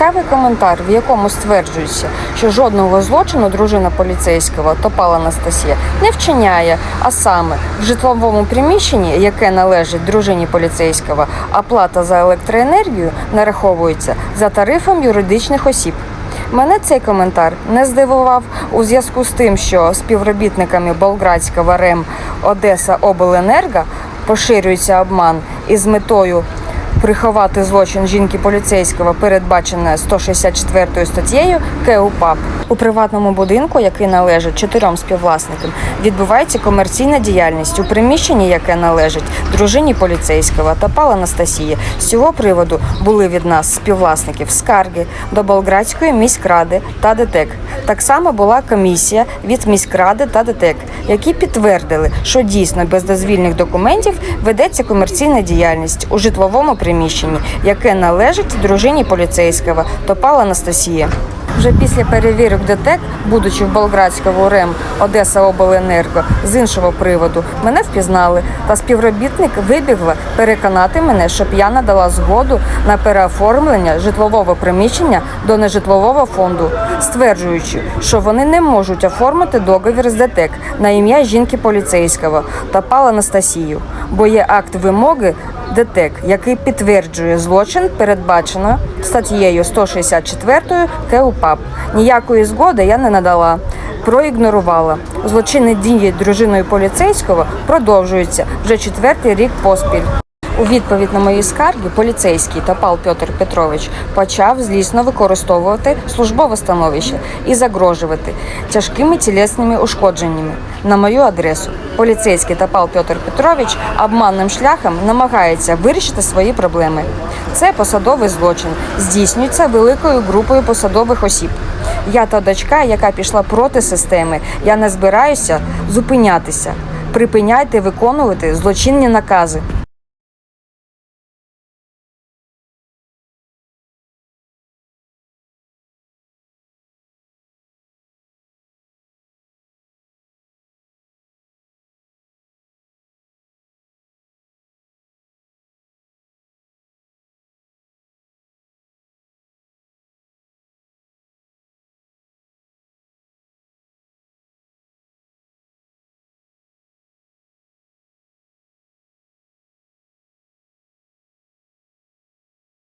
Цікавий коментар, в якому стверджується, що жодного злочину дружина поліцейського Топал Анастасія не вчиняє, а саме в житловому приміщенні, яке належить дружині поліцейського, оплата за електроенергію нараховується за тарифом юридичних осіб. Мене цей коментар не здивував у зв'язку з тим, що співробітниками Болградського РЕМ Одеса Обленерго поширюється обман із метою приховати злочин жінки поліцейського, передбачене 164 статтєю КУПАП. У приватному будинку, який належить чотирьом співвласникам, відбувається комерційна діяльність у приміщенні, яке належить дружині поліцейського та пал Анастасії. З цього приводу були від нас співвласників скарги до Болградської міськради та ДТЕК. Так само була комісія від міськради та ДТЕК, які підтвердили, що дійсно без дозвільних документів ведеться комерційна діяльність у житловому приміщенні, яке належить дружині поліцейського Топал Анастасії. Вже після перевірок ДТЕК, будучи в Болградському РЕМ Одеса Обленерго з іншого приводу, мене впізнали, та співробітник вибігла переконати мене, щоб я надала згоду на переоформлення житлового приміщення до нежитлового фонду, стверджуючи, що вони не можуть оформити договір з ДТЕК на ім'я жінки поліцейського та пал Анастасію, бо є акт вимоги ДТЕК, який підтверджує злочин, передбачено статтєю 164 КУПАП. Ніякої згоди я не надала. Проігнорувала злочинні дії дружиною поліцейського продовжуються вже четвертий рік поспіль. У відповідь на мої скарги поліцейський Топал Петр Петрович почав злісно використовувати службове становище і загрожувати тяжкими тілесними ушкодженнями на мою адресу. Поліцейський Топал Петр Петрович обманним шляхом намагається вирішити свої проблеми. Це посадовий злочин здійснюється великою групою посадових осіб. Я та дочка, яка пішла проти системи, я не збираюся зупинятися. Припиняйте виконувати злочинні накази.